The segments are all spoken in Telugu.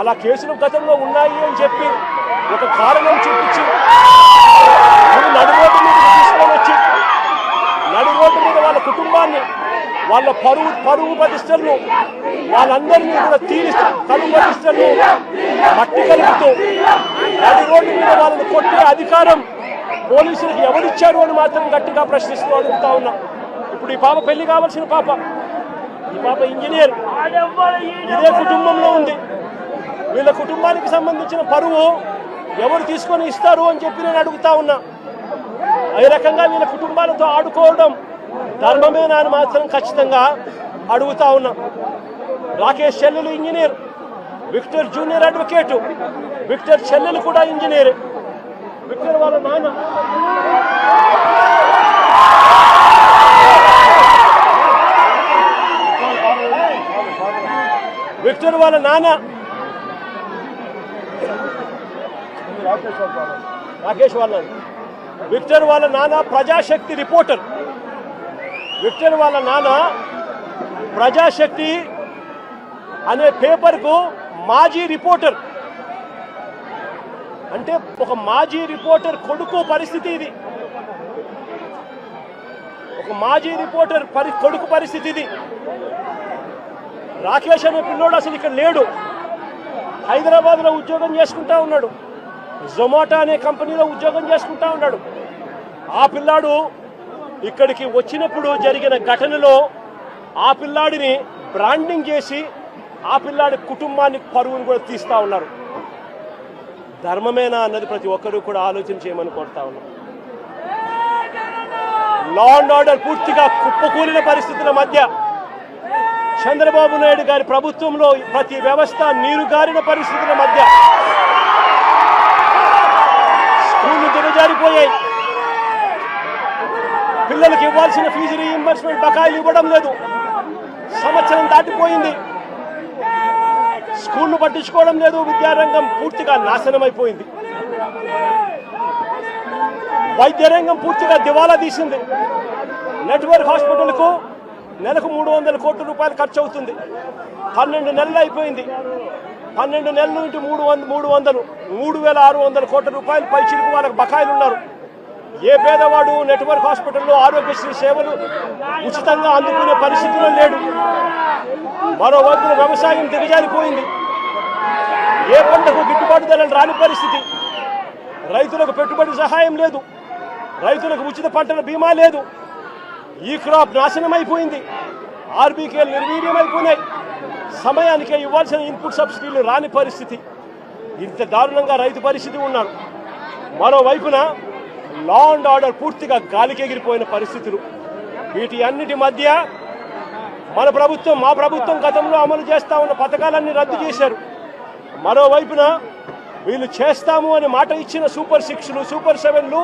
అలా కేసులు గతంలో ఉన్నాయి అని చెప్పి ఒక కారణం చూపించి నువ్వు మీద తీసుకొని వచ్చి నడిరోడ్డు మీద వాళ్ళ కుటుంబాన్ని వాళ్ళ పరువు పరువు ప్రతిష్టలను వాళ్ళందరినీ కూడా తీరిస్తూ కరువు ప్రతిష్టలను మట్టి కలుపుతూ నడి రోడ్డు మీద వాళ్ళని కొట్టే అధికారం పోలీసులకు ఎవరిచ్చారు అని మాత్రం గట్టిగా ప్రశ్నిస్తూ అడుగుతా ఉన్నా. ఇప్పుడు ఈ పాప పెళ్ళి కావాల్సిన పాప. ఈ పాప ఇంజనీర్. ఇదే కుటుంబంలో ఉంది. వీళ్ళ కుటుంబానికి సంబంధించిన పరువు ఎవరు తీసుకొని ఇస్తారు అని చెప్పి నేను అడుగుతా ఉన్నా. ఈ రకంగా వీళ్ళ కుటుంబాలతో ఆడుకోవడం ధర్మమేనా అని మాత్రం ఖచ్చితంగా అడుగుతా ఉన్నా. రాకేష్ చెల్లెలు engineer Victor junior advocate Victor చెల్లెలు కూడా ఇంజనీర్. విక్టర్ వాళ్ళ నాన్న. విక్టర్ వాళ్ళ నాన్న. రాకేష్ వాళ్ళ విక్టర్ వాళ్ళ నాన్న ప్రజాశక్తి రిపోర్టర్. విక్టర్ వాళ్ళ నాన్న ప్రజాశక్తి అనే పేపర్కు మాజీ రిపోర్టర్. అంటే ఒక మాజీ రిపోర్టర్ కొడుకు పరిస్థితి ఇది. ఒక మాజీ రిపోర్టర్ పరి కొడుకు పరిస్థితి ఇది. రాకేష్ అనే పిల్లోడు అసలు ఇక్కడ లేడు. హైదరాబాద్లో ఉద్యోగం చేసుకుంటా ఉన్నాడు. జొమాటో అనే కంపెనీలో ఉద్యోగం చేసుకుంటా ఉన్నాడు. ఆ పిల్లాడు ఇక్కడికి వచ్చినప్పుడు జరిగిన ఘటనలో ఆ పిల్లాడిని బ్రాండింగ్ చేసి ఆ పిల్లాడి కుటుంబాన్ని పరువును కూడా తీస్తా ఉన్నారు. ధర్మమేనా అన్నది ప్రతి ఒక్కరూ కూడా ఆలోచన చేయమని కోరుతా ఉన్నారు లా అండ్ ఆర్డర్ పూర్తిగా కుప్పకూలిన పరిస్థితుల మధ్య చంద్రబాబు నాయుడు గారి ప్రభుత్వంలో ప్రతి వ్యవస్థ నీరుగారిన పరిస్థితుల మధ్య దిగజారిపోయాయి పిల్లలకు ఇవ్వాల్సిన ఫీజు రీఇంబర్స్మెంట్ బకాయిలు ఇవ్వడం లేదు. సంవత్సరం దాటిపోయింది. స్కూళ్ళు పట్టించుకోవడం లేదు. విద్యారంగం పూర్తిగా నాశనం అయిపోయింది వైద్య రంగం పూర్తిగా దివాలా తీసింది. నెట్వర్క్ హాస్పిటల్కు నెలకు మూడు వందల కోట్ల రూపాయలు ఖర్చు అవుతుంది పన్నెండు నెలలు అయిపోయింది. పన్నెండు నెలలు ఇంటి మూడు వంద మూడు వందలు మూడు వేల ఆరు వందల కోట్ల రూపాయలు పైచిలకు వాళ్ళకి బకాయిలు ఉన్నారు. ఏ పేదవాడు నెట్వర్క్ హాస్పిటల్లో ఆరోగ్యశ్రీ సేవలు ఉచితంగా అందుకునే పరిస్థితిలో లేడు. మరోవైపున వ్యవసాయం దిగజారిపోయింది. ఏ పంటకు గిట్టుబాటు ధరలు రాని పరిస్థితి. రైతులకు పెట్టుబడి సహాయం లేదు. రైతులకు ఉచిత పంటల బీమా లేదు. ఈ క్రాప్ నాశనం అయిపోయింది ఆర్బీకేలు నిర్వీర్యం అయిపోయినాయి సమయానికే ఇవ్వాల్సిన ఇన్పుట్ సబ్సిడీలు రాని పరిస్థితి. ఇంత దారుణంగా రైతు పరిస్థితి ఉన్నారు మరోవైపున లా అండ్ ఆర్డర్ పూర్తిగా గాలికెగిరిపోయిన పరిస్థితులు. వీటి అన్నిటి మధ్య మన ప్రభుత్వం మా ప్రభుత్వం గతంలో అమలు చేస్తా ఉన్న పథకాలన్నీ రద్దు చేశారు. మరోవైపున వీళ్ళు చేస్తాము అని మాట ఇచ్చిన సూపర్ సిక్స్లు సూపర్ సెవెన్లు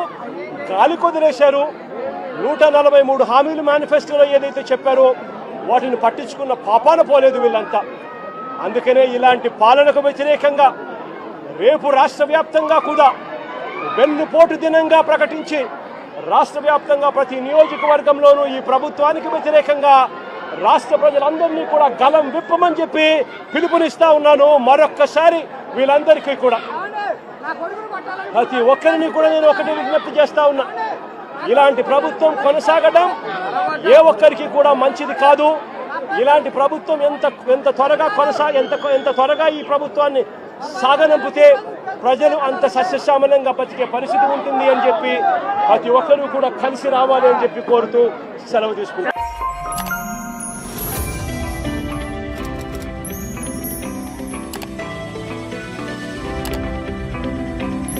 గాలి కొదిలేశారు. నూట నలభై మూడు హామీలు మేనిఫెస్టోలో ఏదైతే చెప్పారో వాటిని పట్టించుకున్న పాపాన పోలేదు వీళ్ళంతా. అందుకనే ఇలాంటి పాలనకు వ్యతిరేకంగా రేపు రాష్ట్ర వ్యాప్తంగా కూడా వెన్నుపోటు దినంగా ప్రకటించి రాష్ట్ర వ్యాప్తంగా ప్రతి నియోజకవర్గంలోనూ ఈ ప్రభుత్వానికి వ్యతిరేకంగా రాష్ట్ర ప్రజలందరినీ కూడా గలం విప్పమని చెప్పి పిలుపునిస్తా ఉన్నాను. మరొక్కసారి వీళ్ళందరికీ కూడా. ప్రతి ఒక్కరిని కూడా నేను ఒకటి విజ్ఞప్తి చేస్తా ఉన్నా. ఇలాంటి ప్రభుత్వం కొనసాగడం ఏ ఒక్కరికి కూడా మంచిది కాదు. ఇలాంటి ప్రభుత్వం ఎంత ఎంత త్వరగా కొనసా ఎంత ఎంత త్వరగా ఈ ప్రభుత్వాన్ని సాగనంపితే ప్రజలు అంత సస్యశ్యామలంగా బతికే పరిస్థితి ఉంటుంది అని చెప్పి ప్రతి ఒక్కరూ కూడా కలిసి రావాలి అని చెప్పి కోరుతూ సెలవు తీసుకుంటారు